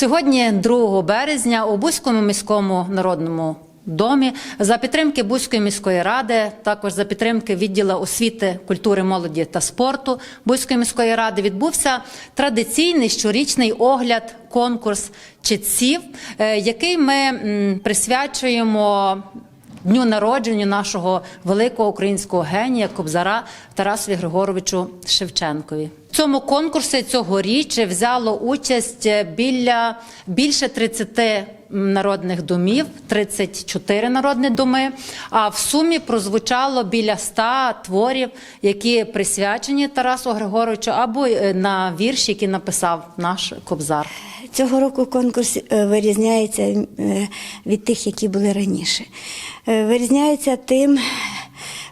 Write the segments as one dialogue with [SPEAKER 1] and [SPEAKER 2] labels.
[SPEAKER 1] Сьогодні, 2 березня, у Бузькому міському народному домі за підтримки Бузької міської ради, також за підтримки відділу освіти, культури, молоді та спорту Бузької міської ради відбувся традиційний щорічний огляд, конкурс читців, е, який ми присвячуємо. Дню народження нашого великого українського генія Кобзара Тарасові Григоровичу Шевченкові. В цьому конкурсі цьогоріч взяло участь біля більше 30 народних домів, 34 народні доми. А в сумі прозвучало біля 100 творів, які присвячені Тарасу Григоровичу, або е, на вірші, які написав наш Кобзар.
[SPEAKER 2] Цього року конкурс е, вирізняється е, від тих, які були раніше. Вирізняється тим,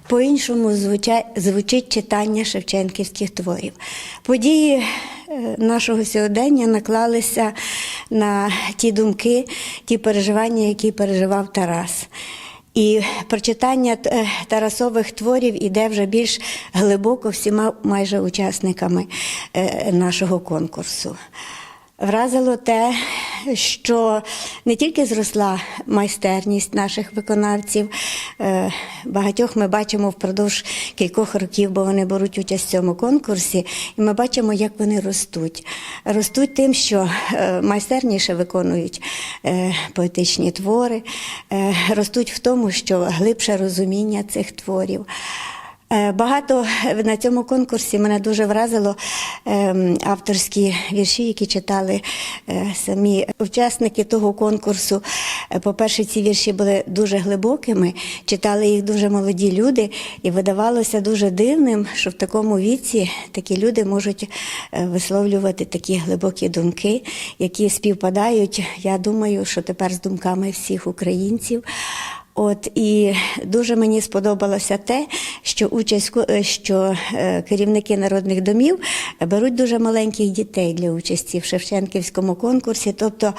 [SPEAKER 2] по-іншому звуча- звучить читання шевченківських творів. Події нашого сьогодення наклалися на ті думки, ті переживання, які переживав Тарас. І прочитання е, Тарасових творів іде вже більш глибоко всіма майже учасниками е, нашого конкурсу. Вразило те, що не тільки зросла майстерність наших виконавців, е, багатьох ми бачимо впродовж кількох років, бо вони беруть участь в цьому конкурсі, і ми бачимо, як вони ростуть. Ростуть тим, що е, майстерніше виконують е, поетичні твори, ростуть в тому, що глибше розуміння цих творів. Е, Багато на цьому конкурсі мене дуже вразило ем, авторські вірші, які читали е, самі учасники того конкурсу. Е, По-перше, ці вірші були дуже глибокими, читали їх дуже молоді люди, і видавалося дуже дивним, що в такому віці такі люди можуть висловлювати такі глибокі думки, які співпадають. Я думаю, що тепер з думками всіх українців. От і дуже мені сподобалося те, що участь е, що е, керівники народних домів беруть дуже маленьких дітей для участі в Шевченківському конкурсі. Тобто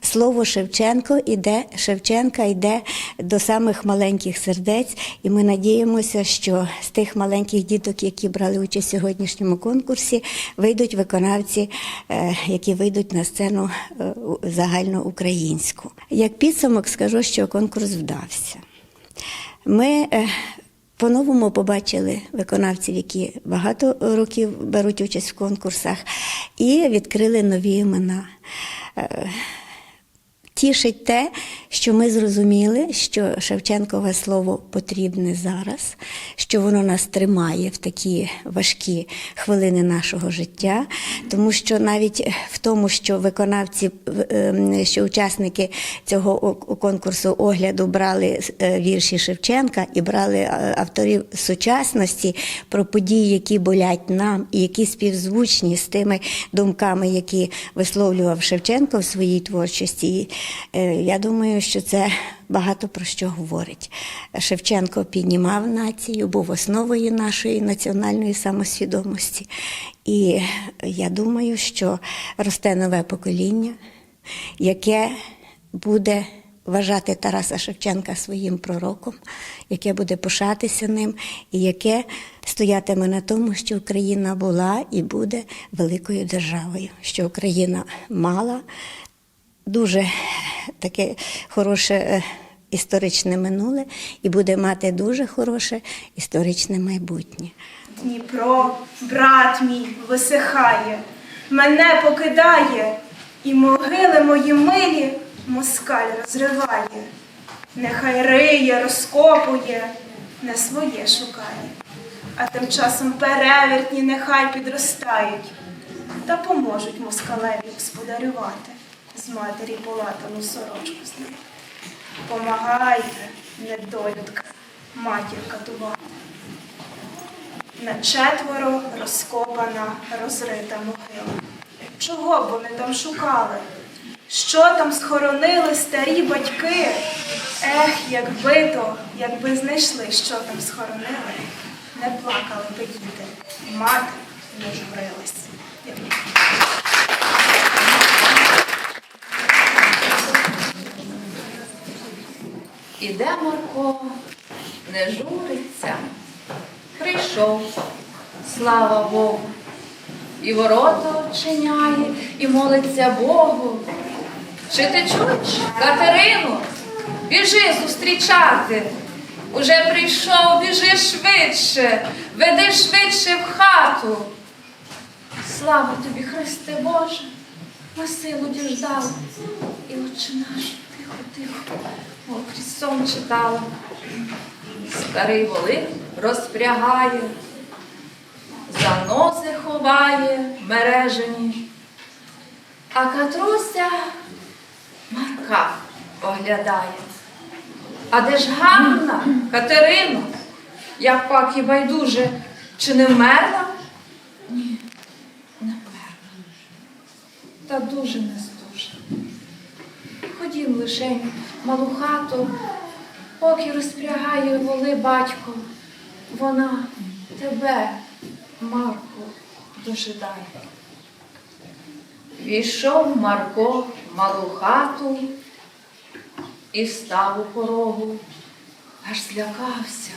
[SPEAKER 2] слово Шевченко іде, Шевченка йде до самих маленьких сердець, і ми надіємося, що з тих маленьких діток, які брали участь в сьогоднішньому конкурсі, вийдуть виконавці, е, які вийдуть на сцену загальноукраїнську. Як підсумок скажу, що конкурс вдався. Ми е, по-новому побачили виконавців, які багато років беруть участь в конкурсах, і відкрили нові імена. Тішить те, що ми зрозуміли, що Шевченкове слово потрібне зараз, що воно нас тримає в такі важкі хвилини нашого життя, тому що навіть в тому, що виконавці, ем, що учасники цього конкурсу огляду брали е, вірші Шевченка і брали е, авторів сучасності про події, які болять нам, і які співзвучні з тими думками, які висловлював Шевченко в своїй творчості. Е, Я думаю, що це багато про що говорить. Шевченко піднімав націю, був основою нашої національної самосвідомості. І я думаю, що росте нове покоління, яке буде вважати Тараса Шевченка своїм пророком, яке буде пишатися ним, і яке стоятиме на тому, що Україна була і буде великою державою, що Україна мала дуже таке хороше е, історичне минуле і буде мати дуже хороше історичне майбутнє.
[SPEAKER 3] Дніпро, брат мій, висихає, мене покидає, і могили мої милі москаль розриває. Нехай риє, розкопує, не своє шукає, а тим часом перевертні нехай підростають та поможуть москалеві господарювати з матері полатану сорочку з нею. Помагайте, недолюдка, матір катувати. На четверо розкопана, розрита могила. Чого б вони там шукали? Що там схоронили старі батьки? Ех, якби то, якби знайшли, що там схоронили, не плакали би діти, мати не журилась.
[SPEAKER 4] Іде Марко, не журиться, прийшов, слава Богу, і ворота очиняє, і молиться Богу, Чи ти чуєш? Катерину, біжи зустрічати. Уже прийшов, біжи швидше, веди швидше в хату. Слава тобі, Христе Боже, на силу діждала. І отче наш, тихо, тихо, крізь читала. Старий волин розпрягає, занози ховає мережені. А Катруся Марка оглядає. А де ж Ганна, Катерину? Як пак і байдуже, чи не вмерла? Ні, не вмерла. Та дуже не. Ходім лишень малу хату, поки розпрягає воли батько. Вона тебе, Марко, дожидає. Війшов Марко в малу хату і став у порогу, аж злякався.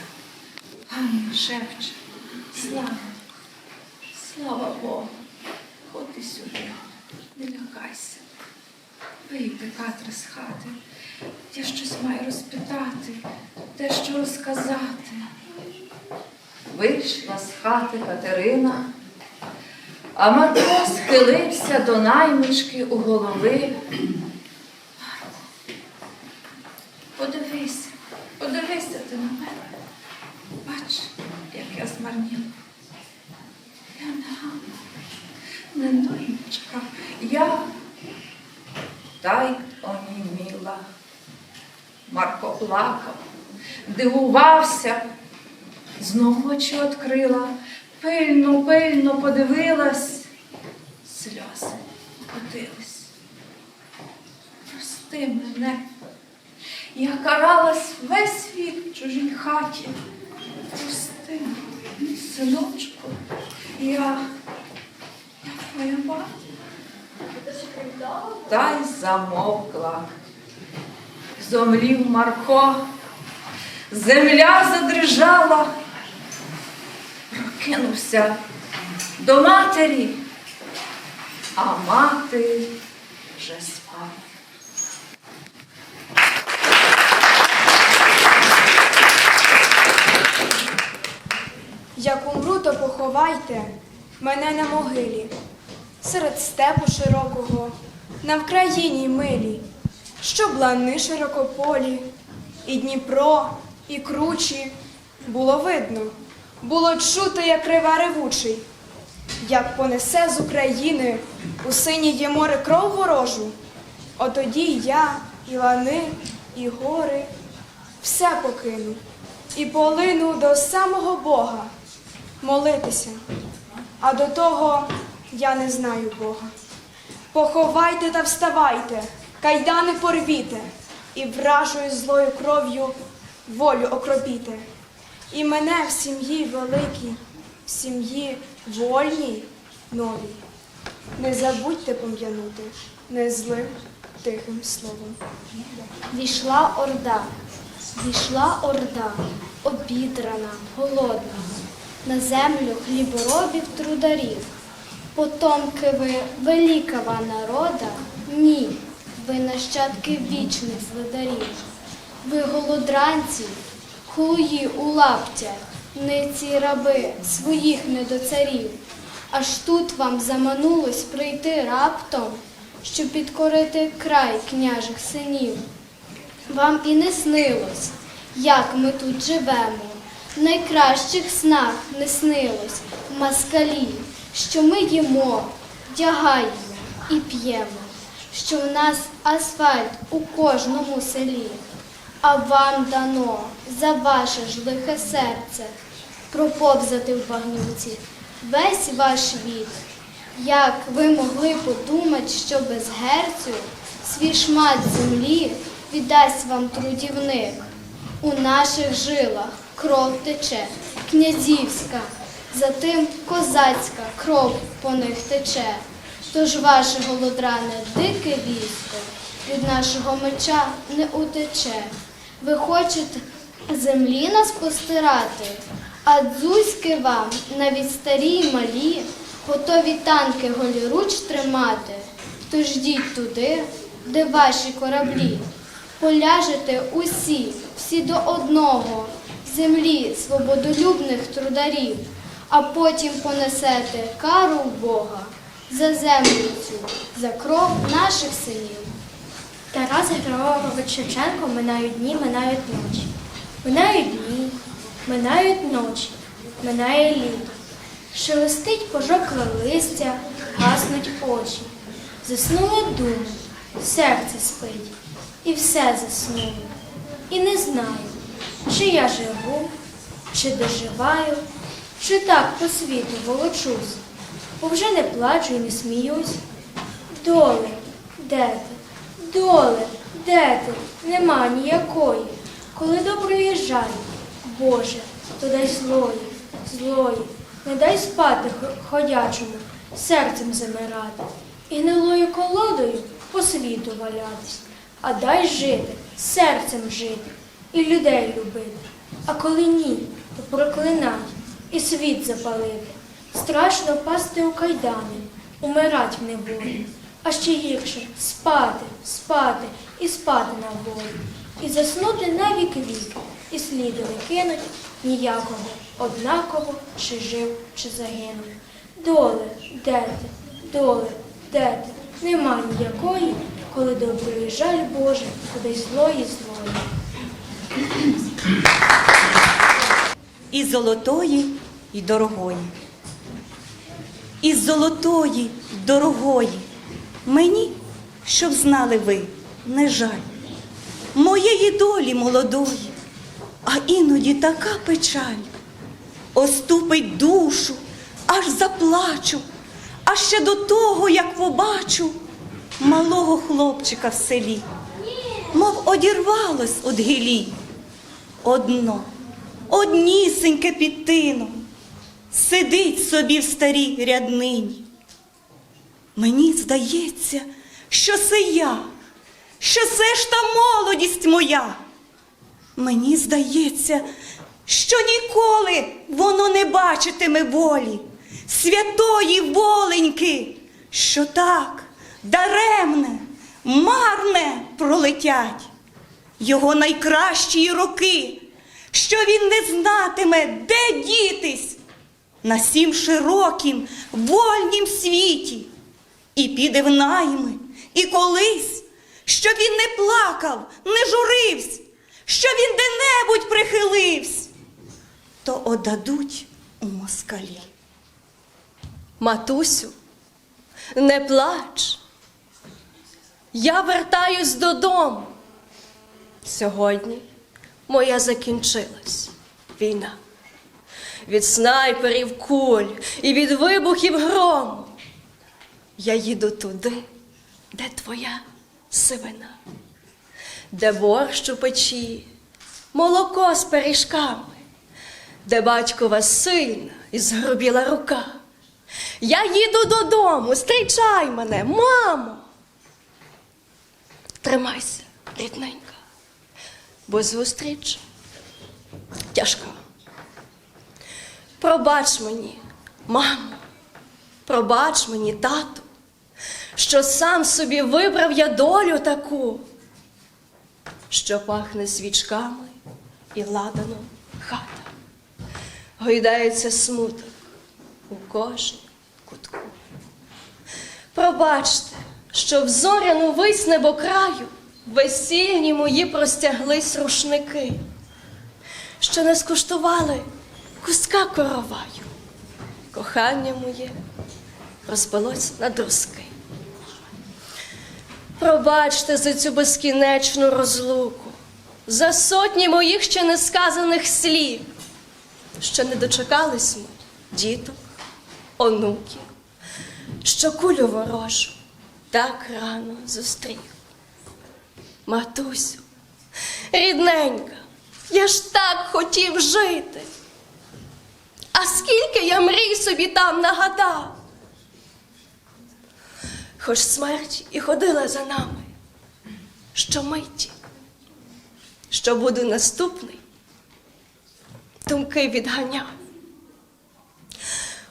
[SPEAKER 4] Ганна шепче, слава, слава Богу, ходи сюди, не лякайся. Вийди, Катра, з хати. Я щось маю розпитати, дещо розказати. Вийшла з хати Катерина, а Марко схилився до наймички у голови. Марко, подивися, подивися ти на мене. Бач, як я змарніла. Я не Ганна, не наймичка, я та й оніміла. Марко плакав, дивувався, знову очі відкрила, пильно, пильно подивилась, сльози котились. Прости мене, я каралась весь світ в чужій хаті. Прости, синочку, я, я твоя мати. Та й замовкла. Зомлів Марко, земля задрижала, прокинувся до матері, а мати вже спала.
[SPEAKER 5] Як умру, то поховайте мене на могилі, серед степу широкого, на Вкраїні милі, щоб лани широкополі, і Дніпро, і кручі було видно, було чути, як рива ревучий, як понесе з України у синіє море кров ворожу. Отоді я, і лани, і гори все покину і полину до самого Бога молитися. А до того я не знаю Бога. Поховайте та вставайте, кайдани порвіте, і вражою злою кров'ю волю окропіте. І мене в сім'ї великій, в сім'ї вольній новій. Не забудьте пом'янути не злим тихим словом.
[SPEAKER 6] Війшла орда, війшла орда, обідрана, голодна, на землю хліборобів трударів. Потомки ви великого народа, ні, ви нащадки вічних злидарів. Ви голодранці, хуї у лаптях, ниці раби своїх недоцарів. Аж тут вам заманулось прийти раптом, щоб підкорити край княжих синів. Вам і не снилось, як ми тут живемо. Найкращих снах не снилось москалі, що ми їмо, вдягаємо і п'ємо, що в нас асфальт у кожному селі. А вам дано за ваше ж лихе серце проповзати в багнюці весь ваш вік. Як ви могли подумати, що без герцю свій шмат землі віддасть вам трудівник? У наших жилах кров тече, князівська, затим козацька кров по них тече. Тож ваше голодране дике військо від нашого меча не утече. Ви хочете землі нас постирати, а дзузьки вам навіть старі й малі готові танки голіруч тримати. Тож йдіть туди, де ваші кораблі. Поляжете усі, всі до одного, землі свободолюбних трударів, а потім понесете кару Бога за землю цю, за кров наших синів.
[SPEAKER 7] Тарас Григорович Шевченко минають дні, минають ночі. Минають дні, минають ночі, минає літо. Шелестить пожокле листя, гаснуть очі. Заснули думи, серце спить, і все заснуло. І не знаю, чи я живу, чи доживаю, чи так по світу волочусь, бо вже не плачу і не сміюсь. Доле, де ти? Доле, де ти? Нема ніякої. Коли доброї жаль, Боже, то дай злої, злої, не дай спати ходячому, серцем замирати, і гнилою колодою по світу валятись, а дай жити, серцем жити і людей любити. А коли ні, то проклинать і світ запалити. Страшно впасти у кайдани, умирать в неволі. А ще гірше спати, спати і спати на волі. І заснути на вік вік, і сліду не кинуть ніякого, однаково, чи жив, чи загинув. Доле, де ти, доле, де ти? Нема ніякої, коли добрий жаль Боже, куди злої злої.
[SPEAKER 8] і золотої, і дорогої. І золотої, дорогої. Мені, щоб знали ви, не жаль. Моєї долі молодої, а іноді така печаль. Оступить душу, аж заплачу, а ще до того, як побачу малого хлопчика в селі, мов одірвалось од гілі. Одно, однісеньке під тином, сидить собі в старій ряднині. Мені здається, що це я, що це ж та молодість моя. Мені здається, що ніколи воно не бачитиме волі, святої воленьки, що так даремне, марне пролетять його найкращі роки, що він не знатиме, де дітись на сім широкім, вольнім світі, і піде в найми, і колись, щоб він не плакав, не журився, що він де-небудь прихилився, то оддадуть у москалі.
[SPEAKER 9] Матусю, не плач. Я вертаюсь додому. Сьогодні моя закінчилась війна. Від снайперів куль і від вибухів грому. Я їду туди, де твоя сивина, де борщ у печі, молоко з пиріжками, де батькова сильна і згрубіла рука. Я їду додому, зустрічай мене, мамо. Тримайся, рідненька, бо зустріч тяжка. Пробач мені, мамо, пробач мені, тату, що сам собі вибрав я долю таку, що пахне свічками і ладаном хата. Гойдається смуток у кожній кутку. Пробачте, що в зоряну вись небокраю весільні мої простяглись рушники, що не скуштували куска короваю. Кохання моє розпалось на друзки. Пробачте за цю безкінечну розлуку, за сотні моїх ще не сказаних слів, що не дочекались ми діток, онуків, що кулю ворожу так рано зустрів. Матусю, рідненька, я ж так хотів жити. А скільки я мрій собі там нагадав. Хоч смерть і ходила за нами, що миті, що буде наступний, думки відганяв.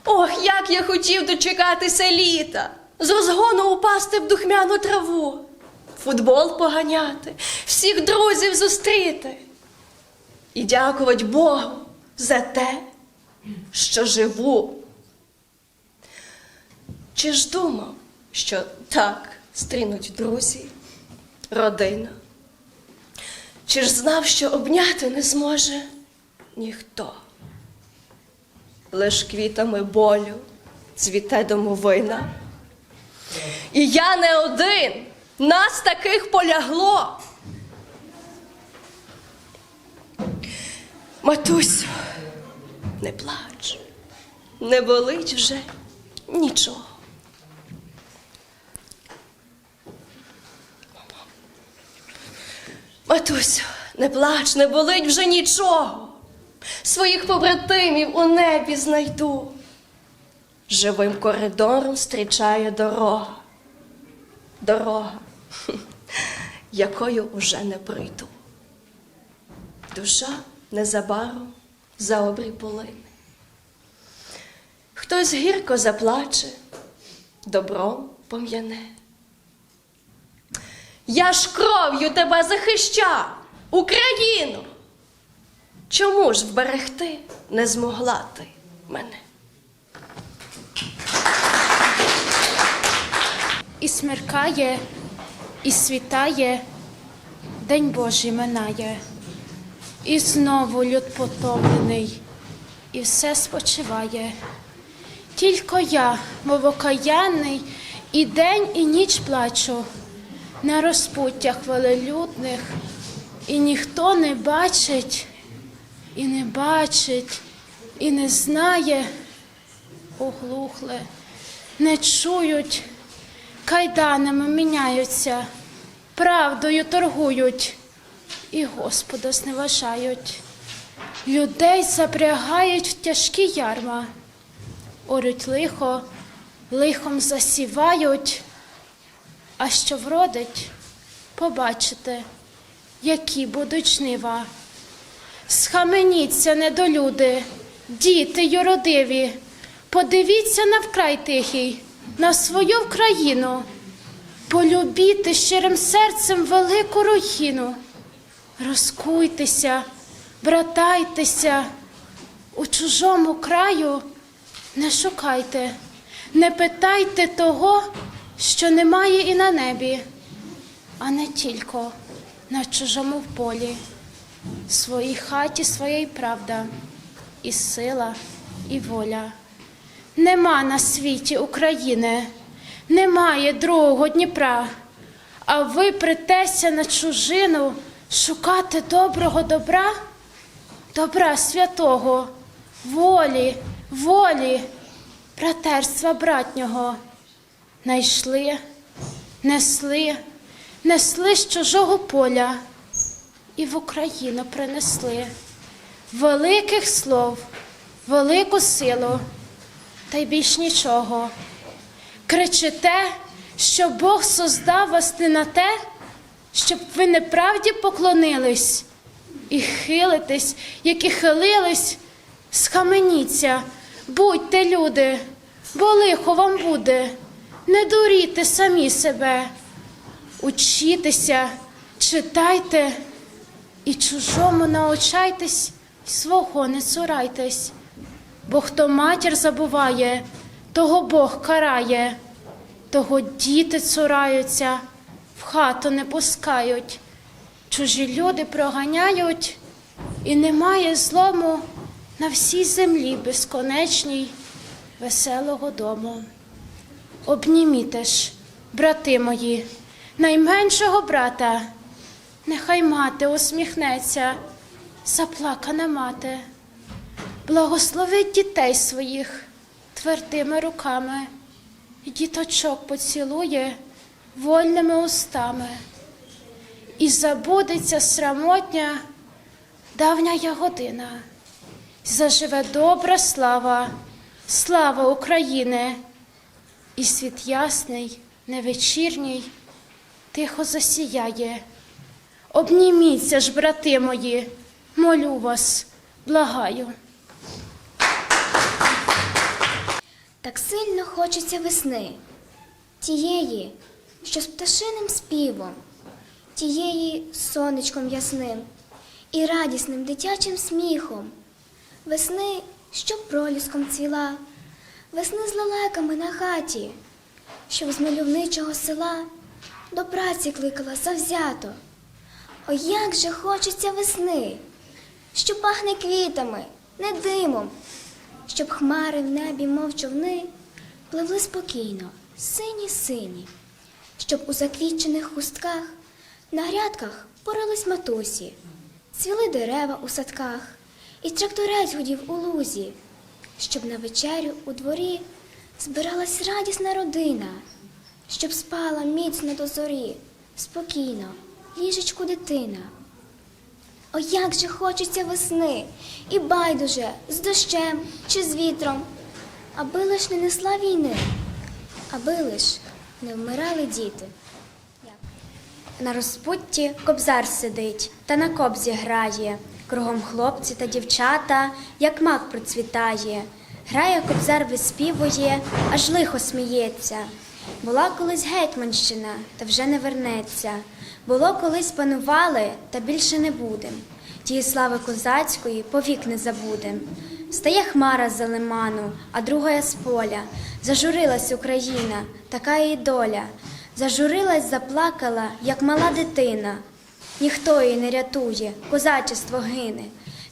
[SPEAKER 9] Ох, як я хотів дочекатися літа, з розгону упасти в духмяну траву, футбол поганяти, всіх друзів зустріти і дякувати Богу за те, що живу. Чи ж думав, що так стрінуть друзі, родина? Чи ж знав, що обняти не зможе ніхто? Лиш квітами болю цвіте домовина. І я не один, нас таких полягло. Матусю, не плач, не болить вже нічого. Матусю, не плач, не болить вже нічого. Своїх побратимів у небі знайду. Живим коридором зустрічає дорога. Дорога, якою уже не прийду. Душа незабаром за обрій полине. Хтось гірко заплаче, добром пом'яне. Я ж кров'ю тебе захищав, Україну. Чому ж вберегти не змогла ти мене?
[SPEAKER 10] І смеркає, і світає, День Божий минає, і знову люд потомлений, і все спочиває. Тільки я, мов окаянний, і день, і ніч плачу. На розпуттях велелюдних, і ніхто не бачить, і не бачить, і не знає, оглухле, не чують кайданами міняються, правдою торгують і Господа зневажають. Людей запрягають в тяжкі ярма, орють лихо, лихом засівають, а що вродить, побачите, які будуть жнива. Схаменіться, недолюди, діти юродиві, подивіться на вкрай тихий, на свою Вкраїну, полюбіте щирим серцем велику руїну. Розкуйтеся, братайтеся, у чужому краю не шукайте, не питайте того, що немає і на небі, а не тільки на чужому полі. В своїй хаті своя й правда, і сила, і воля. Нема на світі України, немає другого Дніпра, а ви притеся на чужину шукати доброго добра, добра святого, волі, волі, братерства братнього. Найшли, несли, несли з чужого поля і в Україну принесли великих слов, велику силу та й більш нічого. Кричите, що Бог создав вас не на те, щоб ви неправді поклонились і хилитесь, як і хилились, схаменіться, будьте люди, бо лихо вам буде, не дурійте самі себе, учітеся, читайте і чужому научайтесь, і свого не цурайтесь. Бо хто матір забуває, того Бог карає, того діти цураються, в хату не пускають, чужі люди проганяють, і немає злому на всій землі безконечній, веселого дому. Обніміте ж, брати мої, найменшого брата, нехай мати усміхнеться, заплакана мати. Благословить дітей своїх твердими руками, і діточок поцілує вольними устами, і забудеться срамотня давня я година, і заживе добра слава, слава України, і світ ясний, невечірній, тихо засіяє. Обніміться ж, брати мої, молю вас, благаю.
[SPEAKER 6] Так сильно хочеться весни, тієї, що з пташиним співом
[SPEAKER 11] тієї сонечком ясним і радісним дитячим сміхом, весни, що проліском цвіла, весни з лелеками на хаті, щоб з мальовничого села до праці кликала завзято. О, як же хочеться весни, що пахне квітами, не димом, щоб хмари в небі, мов човни, пливли спокійно, сині сині, щоб у заквітчених хустках на грядках порались матусі, цвіли дерева у садках, і тракторець гудів у лузі, щоб на вечерю у дворі збиралась радісна родина, щоб спала міцно до зорі, спокійно, ліжечку дитина. О, як же хочеться весни, і байдуже з дощем чи з вітром, аби лиш не несла війни, аби лиш не вмирали діти. На розпутті кобзар сидить та на кобзі грає. Кругом хлопці та дівчата, як мак процвітає. Грає кобзар виспівує, аж лихо сміється. Була колись гетьманщина, та вже не вернеться. Було колись панували, та більше не будем. Тії слави козацької повік не забудем. Стає хмара з лиману, а другая з поля. Зажурилась Україна, така її доля. Зажурилась, заплакала, як мала дитина. Ніхто її не рятує, козачество гине.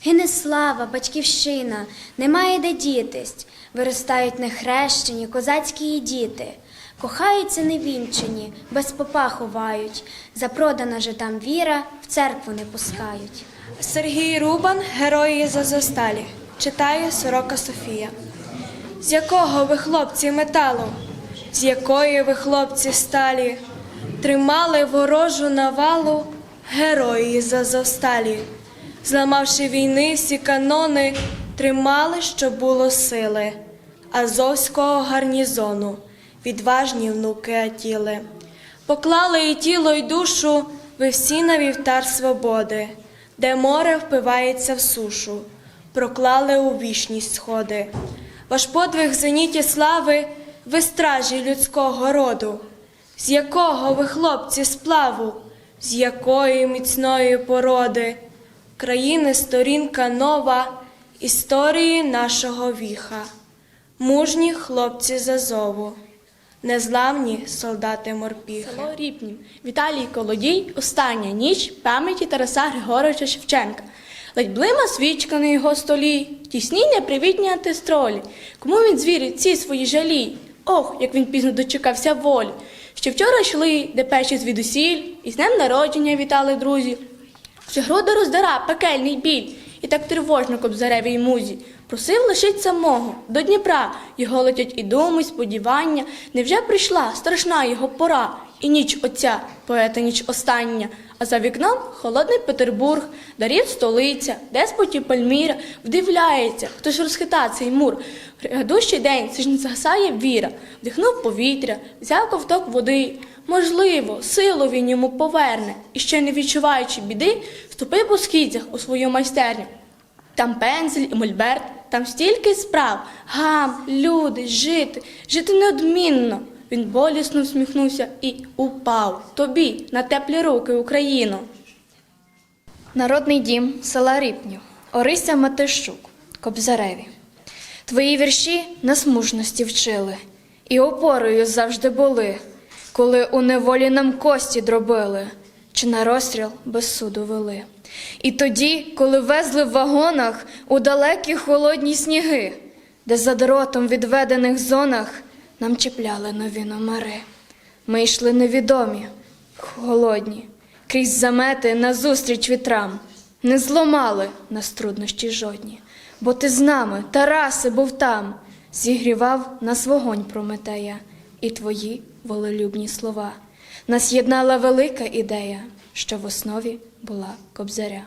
[SPEAKER 11] Гине слава, батьківщина, немає де дітись. Виростають нехрещені, козацькі діти. Кохаються невінчені, без попа ховають. Запродана же там віра, в церкву не пускають.
[SPEAKER 5] Сергій Рубан, Герої за засталі. Читає сорока Софія. З якого ви хлопці металу, з якої ви хлопці сталі, тримали ворожу навалу, герої зазовсталі, зламавши війни всі канони, тримали, що було сили, Азовського гарнізону, відважні внуки Атіли. Поклали і тіло, і душу ви всі на вівтар свободи, де море впивається в сушу, проклали у вічність сходи. Ваш подвиг зеніті слави, ви стражі людського роду, з якого ви хлопці сплаву, з якої міцної породи, країни сторінка нова, історії нашого віха, мужні хлопці з Азову, незламні солдати морпіхи.
[SPEAKER 12] Село Ріпнів. Віталій Колодій. Остання ніч пам'яті Тараса Григоровича Шевченка. Ледь блима свічка на його столі, тісні непривітні антистролі. Кому він звірить ці свої жалі? Ох, як він пізно дочекався волі. Ще вчора йшли, де печі звідусіль, і з днем народження вітали друзі. Ще груди роздира пекельний біль, і так тривожно кобзаревій музі. Просив лишить самого до Дніпра. Його летять і думи, й сподівання. Невже прийшла страшна його пора, і ніч оця, поета ніч остання. А за вікном холодний Петербург, дарів столиця, деспоті Пальміра, вдивляється, хто ж розхита цей мур. Грядущий день, це ж не згасає віра, вдихнув повітря, взяв ковток води. Можливо, силу він йому поверне, і ще не відчуваючи біди, вступив по східцях у свою майстерню. Там пензель і мольберт, там стільки справ. Гам, люди, жити, жити неодмінно. Він болісно всміхнувся і упав тобі на теплі руки, Україно.
[SPEAKER 13] Народний дім села Ріпнів, Орися Матищук, Кобзареві. Твої вірші нас мужності вчили, і опорою завжди були, коли у неволі нам кості дробили, чи на розстріл без суду вели. І тоді, коли везли в вагонах у далекі холодні сніги, де за дротом відведених зонах нам чіпляли нові номери. Ми йшли невідомі, холодні, крізь замети назустріч вітрам, не зломали нас труднощі жодні, бо ти з нами, Тараси, був там, зігрівав нас вогонь Прометея і твої волелюбні слова. Нас єднала велика ідея, що в основі була кобзаря.